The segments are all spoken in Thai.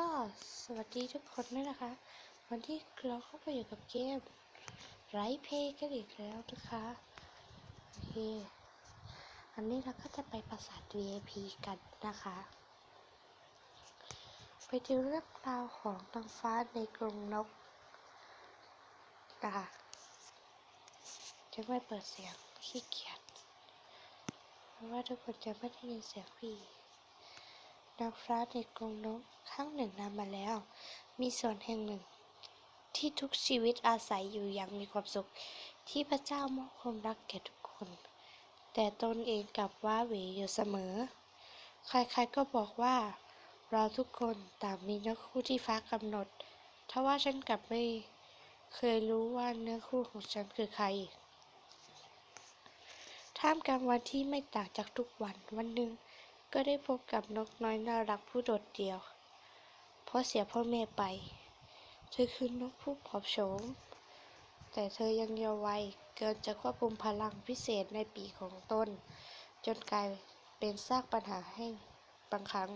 ก็สวัสดีทุกคนด้วยนะคะ วันที่เราเข้าไปอยู่กับเกมไรเพย์กันอีกแล้วนะคะโอเคอันนี้เราก็จะไปปราสาท VIP กันนะคะ ไปดูเรื่องราวของนางฟ้าในกรงนกนะคะจะไม่เปิดเสียงขี้เกียจเพราะว่าทุกคนจะไม่ได้ยินเสียงพี่ นางฟ้าในกรงนกครั้งหนึ่งนานมาแล้ว มีส่วนแห่งหนึ่ง ที่ทุกชีวิตอาศัยอยู่อย่างมีความสุข ที่พระเจ้ามอบความรักแก่ทุกคน แต่ตนเองกลับว้าเหวอยู่เสมอ ใครๆก็บอกว่า เราทุกคนต่างมีเนื้อคู่ที่ฟ้ากำหนดทว่าฉันกลับไม่เคยรู้ว่าเนื้อคู่ของฉันคือใครท่ามกลางวันที่ไม่ต่างจากทุกวันวันหนึ่ง ก็ได้พบกับนกน้อยน่ารักผู้โดดเดี่ยว เพราะเสียพ่อแม่ไป เธอคือนกผู้ผอมโฉม แต่เธอยังเยาว์วัยเกินจะควบคุมพลังพิเศษในปีของตนจนกลายเป็นซากปัญหาให้บางครั้ง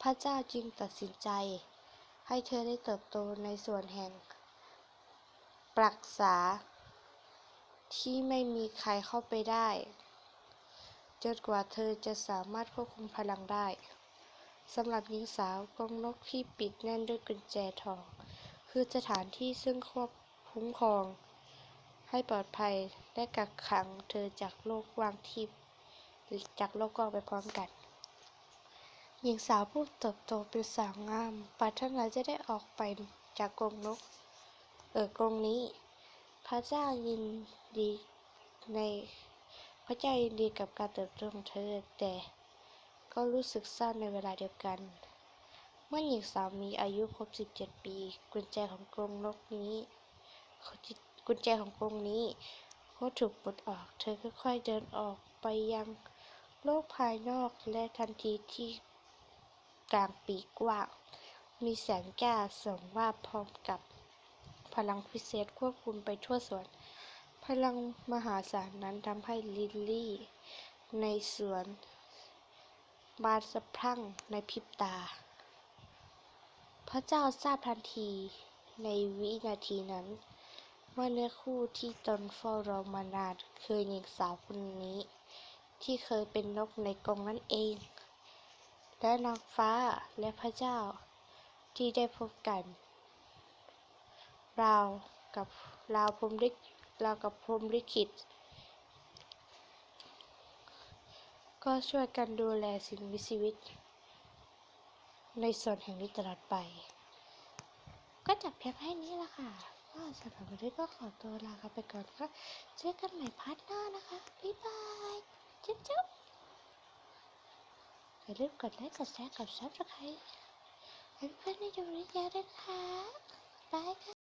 พระเจ้าจึงตัดสินใจ ให้เธอได้เติบโตในส่วนแห่ง ปรักษาที่ไม่มีใครเข้าไปได้ จนกว่าเธอจะสามารถควบคุมพลังได้สำหรับหญิงสาวกรงนกที่ปิดแน่นด้วยกุญแจทอง คือสถานที่ซึ่งควบคุ้มครอง ให้ปลอดภัยและกักขังเธอจากโลกว่างทิพย์จากโลกกว้างไปพร้อมกัน หญิงสาวผู้เติบโตเป็นสาวงามปรารถนาจะได้ออกไปจากกรงนก เออกรงนี้ พระเจ้ายินดีใน พระเจ้ายินดีกับการเติบโตของเธอ แต่ก็รู้สึกเศร้าในเวลาเดียวกัน เมื่อหญิงสาวมีอายุครบ 17 ปี กุญแจของกรงนกนี้ กุญแจของกรงนี้ก็ถูกปลดออก เธอค่อยๆเดินออกไปยังโลกภายนอกและทันทีที่กลางปีกว้ามีแสงจ้าส่องว่าพร้อมกับพลังพิเศษควบคุมไปทั่วสวน พลังมหาศาลนั้นทำให้ลิลลี่ ในสวนบานสะพรั่งในพริบตา พระเจ้าทราบทันทีในวินาทีนั้น ว่าเนื้อคู่ที่ตนเฝ้ารอมานานคือหญิงสาวคนนี้ ที่เคยเป็นนกในกรงนั่นเอง และนางฟ้าและพระเจ้าที่ได้พบกันราวกับราวพรหมลิ ราวกับพรหมลิขิต ก็ช่วยกันดูแลสิ่งมีชีวิต ในส่วนแห่งนี้ตลอดไป ก็จับเพียงแค่นี้ละค่ะก็สำหรับวันนี้ก็ขอตัวลาไปก่อนค่ะเจอกันใหม่พาร์ทหน้านะคะ บ๊ายบาย จุ๊บจุ๊บอย่าลืมกดไลค์กดแชร์กดซับสไครต์ให้เพื่อนๆได้ดูเยอะๆด้วยนะคะบายค่ะ